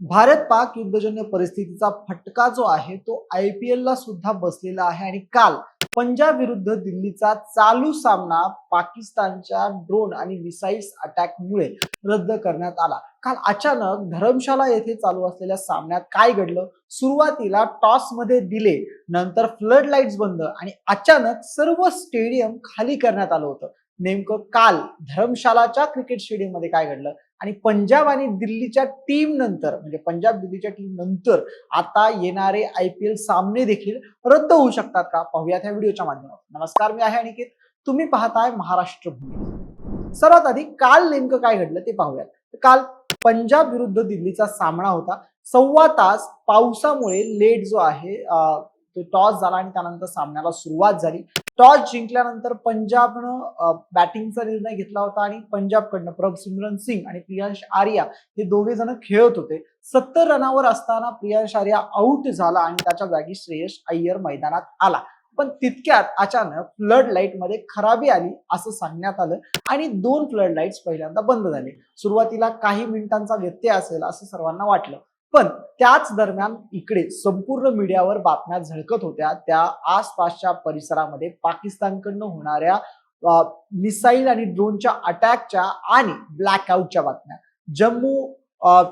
भारत पाक युद्धजन्य परिस्थितीचा फटका जो आहे तो आय पी एल ला सुद्धा बसलेला आहे. आणि काल पंजाब विरुद्ध दिल्लीचा चालू सामना पाकिस्तानच्या ड्रोन आणि मिसाईल्स अटॅकमुळे रद्द करण्यात आला. काल अचानक धरमशाला येथे चालू असलेल्या सामन्यात काय घडलं? सुरुवातीला टॉसमध्ये दिले नंतर फ्लड लाईट्स बंद आणि अचानक सर्व स्टेडियम खाली करण्यात आलं होतं. नेमकं काल धर्मशालाच्या क्रिकेट स्टेडियममध्ये काय घडलं? आणि पंजाब आणि दिल्लीच्या टीम नंतर म्हणजे पंजाब दिल्लीच्या टीम नंतर आता येणारे आय पी एल सामने देखील रद्द होऊ शकतात का? पाहूयात ह्या व्हिडिओच्या माध्यमातून. नमस्कार मी आहे अनिकेत. तुम्ही पाहताय महाराष्ट्र भूमी. सर्वात आधी काल नेमकं काय घडलं ते पाहूयात. काल पंजाब विरुद्ध दिल्लीचा सामना होता. सव्वा तास पावसामुळे लेट जो आहे तो टॉस झाला आणि त्यानंतर सामन्याला सुरुवात झाली. टॉस जिंकल्यानंतर पंजाबनं बॅटिंगचा निर्णय घेतला होता आणि पंजाबकडनं प्रभ सिमरन सिंग आणि प्रियांश आर्या हे दोघे जण खेळत होते. सत्तर रनावर असताना प्रियांश आर्या आऊट झाला आणि त्याच्या जागी श्रेयस अय्यर मैदानात आला. पण तितक्यात अचानक फ्लड लाइटमध्ये खराबी आली असं सांगण्यात आलं आणि दोन फ्लड लाईट्स पहिल्यांदा बंद झाले. सुरुवातीला काही मिनिटांचा व्यत्यय असेल असं सर्वांना वाटलं. पण त्याच दरम्यान इकडे संपूर्ण मीडियावर बातम्या झळकत होत्या. त्या आसपासच्या परिसरामध्ये पाकिस्तानकडनं होणाऱ्या मिसाईल आणि ड्रोनच्या अटॅकच्या आणि ब्लॅकआउटच्या बातम्या. जम्मू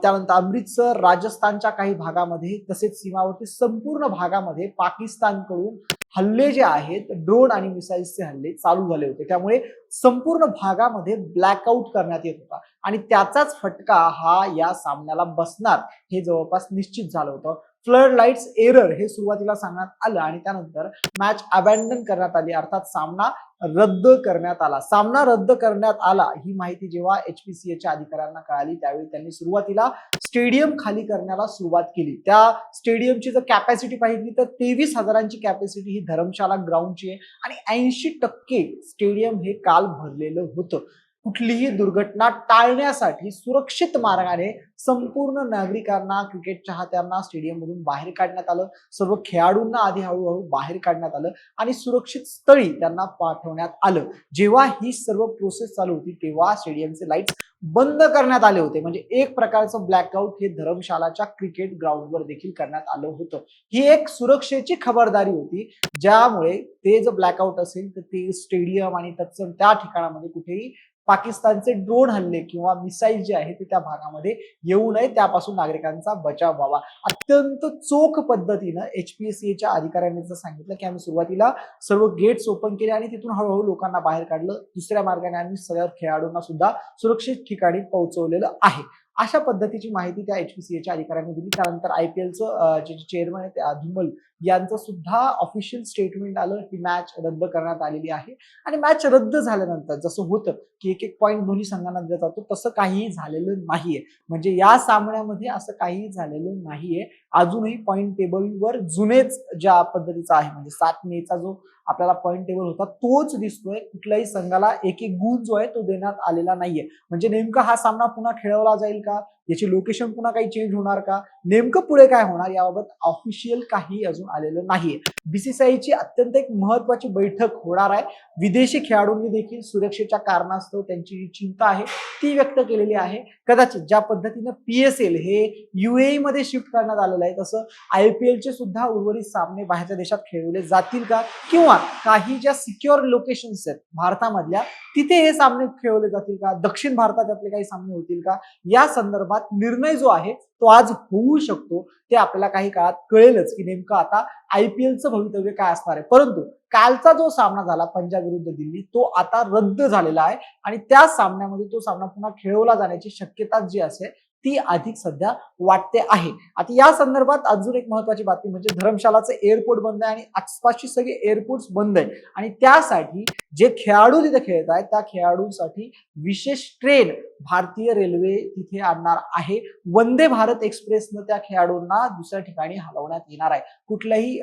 त्यानंतर अमृतसर राजस्थानच्या काही भागामध्ये तसेच सीमावर्ती संपूर्ण भागामध्ये पाकिस्तानकडून हल्ले जे आहेत ड्रोन आणि मिसाईल्सचे हल्ले चालू झाले होते. त्यामुळे संपूर्ण भागामध्ये ब्लॅकआउट करण्यात येत होता. आणि त्याचाच फटका हा या सामन्याला बसणार हे जवळपास निश्चित झालं होतं. फ्लड लाईट्स एरर हे सुरुवातीला सांगण्यात आलं आणि त्यानंतर मॅच अबॅन्डन करण्यात आली. अर्थात सामना रद्द करण्यात आला. सामना रद्द करण्यात आला ही माहिती जेव्हा एच पी सी एच्या अधिकाऱ्यांना कळाली त्यावेळी त्यांनी सुरुवातीला स्टेडियम खाली करण्याला सुरुवात केली. त्या स्टेडियमची जर कॅपॅसिटी पाहिली तर तेवीस हजारांची कॅपॅसिटी ही धर्मशाला ग्राउंडची आहे आणि ऐंशी टक्के स्टेडियम हे काल भरलेलं होतं. कुठलीही दुर्घटना टाळण्यासाठी सुरक्षित मार्गाने संपूर्ण नागरिकांना क्रिकेट चाहत्यांना स्टेडियम मधून बाहेर काढण्यात आलं. सर्व खेळाडूंना आधी हळूहळू बाहेर काढण्यात आलं आणि सुरक्षित स्थळी त्यांना पाठवण्यात आलं. जेव्हा ही सर्व प्रोसेस चालू होती तेव्हा स्टेडियमचे लाईट्स बंद करण्यात आले होते. म्हणजे एक प्रकारचं ब्लॅकआउट हे धर्मशालाच्या क्रिकेट ग्राउंडवर देखील करण्यात आलं होतं. ही एक सुरक्षेची खबरदारी होती ज्यामुळे ते जर ब्लॅकआउट असेल तर ते स्टेडियम आणि तत्सम त्या ठिकाणामध्ये कुठेही पाकिस्तानचे ड्रोन हल्ले किंवा मिसाईल जे आहे ते त्या भागामध्ये येऊ नये. त्यापासून नागरिकांचा बचाव व्हावा. अत्यंत चोख पद्धतीनं एचपीएससीएच्या अधिकाऱ्यांनी जर सांगितलं की आम्ही सुरुवातीला सर्व गेट्स ओपन केले आणि तिथून हळूहळू लोकांना बाहेर काढलं. दुसऱ्या मार्गाने आम्ही सगळ्या खेळाडूंना सुद्धा सुरक्षित ठिकाणी पोहोचवलेलं आहे. अशा पद्धतीची माहिती त्या एच पी सी एच्या अधिकाऱ्यांनी दिली. त्यानंतर आय पी एलचं जे चेअरमन आहे ते धुमल यांचं सुद्धा ऑफिशियल स्टेटमेंट आलं. ही मॅच रद्द करण्यात आलेली आहे. आणि मॅच रद्द झाल्यानंतर जसं होतं की एक एक पॉईंट दोन्ही संघांना दिला जातो तसं काहीही झालेलं नाहीये. म्हणजे या सामन्यामध्ये असं काहीही झालेलं नाहीये. अजूनही पॉईंट टेबलवर जुनेच ज्या पद्धतीचा आहे म्हणजे सात मेचा जो आपल्याला पॉईंट टेबल होता तोच दिसतोय. कुठल्याही संघाला एक एक गुण जो आहे तो देण्यात आलेला नाहीये. म्हणजे नेमका हा सामना पुन्हा खेळवला जाईल का याची लोकेशन पुन्हा काही चेंज होणार का? नेमकं पुढे काय होणार? याबाबत ऑफिशियल काही अजून आलेलं नाहीये. बीसीसीआयची अत्यंत एक महत्वाची बैठक होणार आहे. विदेशी खेळाडूंनी देखील सुरक्षेच्या कारणास्तव त्यांची जी चिंता आहे ती व्यक्त केलेली आहे. कदाचित ज्या पद्धतीनं पी एस एल हे युएई मध्ये शिफ्ट करण्यात आलेलं आहे तसं आय पी एलचे सुद्धा उर्वरित सामने बाहेरच्या देशात खेळवले जातील का? किंवा काही ज्या सिक्युअर लोकेशन्स आहेत भारतामधल्या तिथे हे सामने खेळवले जातील का? दक्षिण भारतात आपले काही सामने होतील का? या संदर्भात निर्णय जो आहे तो आज होऊ शकतो. ते आपल्याला काही काळात कळेलच की नेमकं आता आय पी एलचं भवितव्य काय असणार आहे. परंतु कालचा जो सामना झाला पंजाब विरुद्ध दिल्ली तो आता रद्द झालेला आहे. आणि त्या सामन्यामध्ये तो सामना पुन्हा खेळवला जाण्याची शक्यता जी असेल ती अधिक सध्या वाटते आहे. आता या संदर्भात अजून एक महत्वाची बातमी म्हणजे धर्मशालाचं एअरपोर्ट बंद आहे आणि आसपासची सगळी एअरपोर्ट बंद आहे. आणि त्यासाठी जे खेळाडू तिथे खेळत आहेत त्या खेळाडूंसाठी विशेष ट्रेन भारतीय रेल्वे तिथे आणणार आहे. वंदे भारत एक्सप्रेसनं त्या खेळाडूंना दुसऱ्या ठिकाणी हलवण्यात येणार आहे. कुठल्याही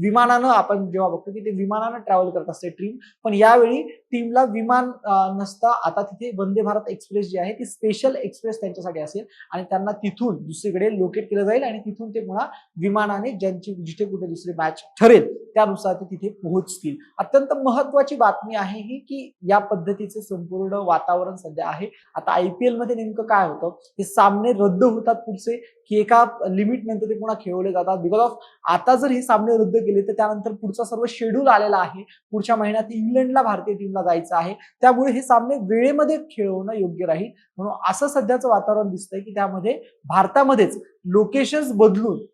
विमानानं आपण जेव्हा बघतो की ते विमानानं ट्रॅव्हल करत असते ट्रीम पण यावेळी टीमला विमान नसता आता तिथे वंदे भारत एक्सप्रेस जी आहे ती स्पेशल एक्सप्रेस त्यांच्यासाठी असेल आणि त्यांना तिथून दुसरीकडे लोकेट केलं जाईल आणि तिथून ते पुन्हा विमानाने ज्यांची जिथे कुठे दुसरी मॅच ठरेल त्यानुसार ते तिथे पोहोचतील. अत्यंत महत्वाची बातमी आहे ही की या पद्धतीचे संपूर्ण वातावरण सध्या आहे. आता आय पी एलमध्ये नेमकं काय होतं? हे सामने रद्द होतात पुढचे की एका लिमिट नंतर ते पुन्हा खेळवले जातात. बिकॉज ऑफ आता जर हे सामने रद्द केले तर त्यानंतर पुढचा सर्व शेड्यूल आलेला आहे. पुढच्या महिन्यात इंग्लंडला भारतीय टीमला जायचं आहे. त्यामुळे हे सामने वेळेमध्ये खेळवणं योग्य राहील. म्हणून असं सध्याचं वातावरण दिसतंय की त्यामध्ये भारतामध्येच लोकेशन्स बदलून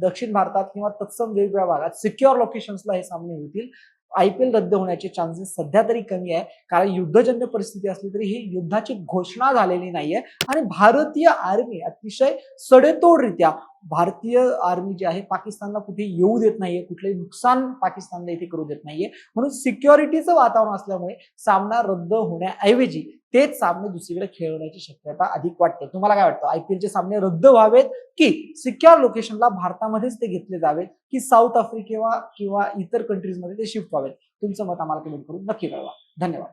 दक्षिण भारतात किंवा तत्सम वेगवेगळ्या भागात सिक्युअर लोकेशन्सला हे सामने होतील. आय पी एल रद्द होण्याचे चान्सेस सध्या तरी कमी आहे. कारण युद्धजन्य परिस्थिती असली तरी ही युद्धाची घोषणा झालेली नाहीये. आणि भारतीय आर्मी अतिशय सडेतोडरित्या भारतीय आर्मी जी आहे पाकिस्तानला कुठे येऊ देत नाहीये कुठलंही नुकसान पाकिस्तानला इथे करू देत नाहीये. म्हणून सिक्युरिटीचं वातावरण असल्यामुळे सामना रद्द होण्याऐवजी तेच सामने दुसरीकडे खेळवण्याची शक्यता अधिक वाटते. तुम्हाला काय वाटतं? आयपीएलचे सामने रद्द व्हावेत की सिक्युअर लोकेशनला भारतामध्येच ते घेतले जावेत की साऊथ आफ्रिकेवा किंवा इतर कंट्रीजमध्ये ते शिफ्ट व्हावेत? तुमचं मत आम्हाला कमेंट करून नक्की कळवा. धन्यवाद.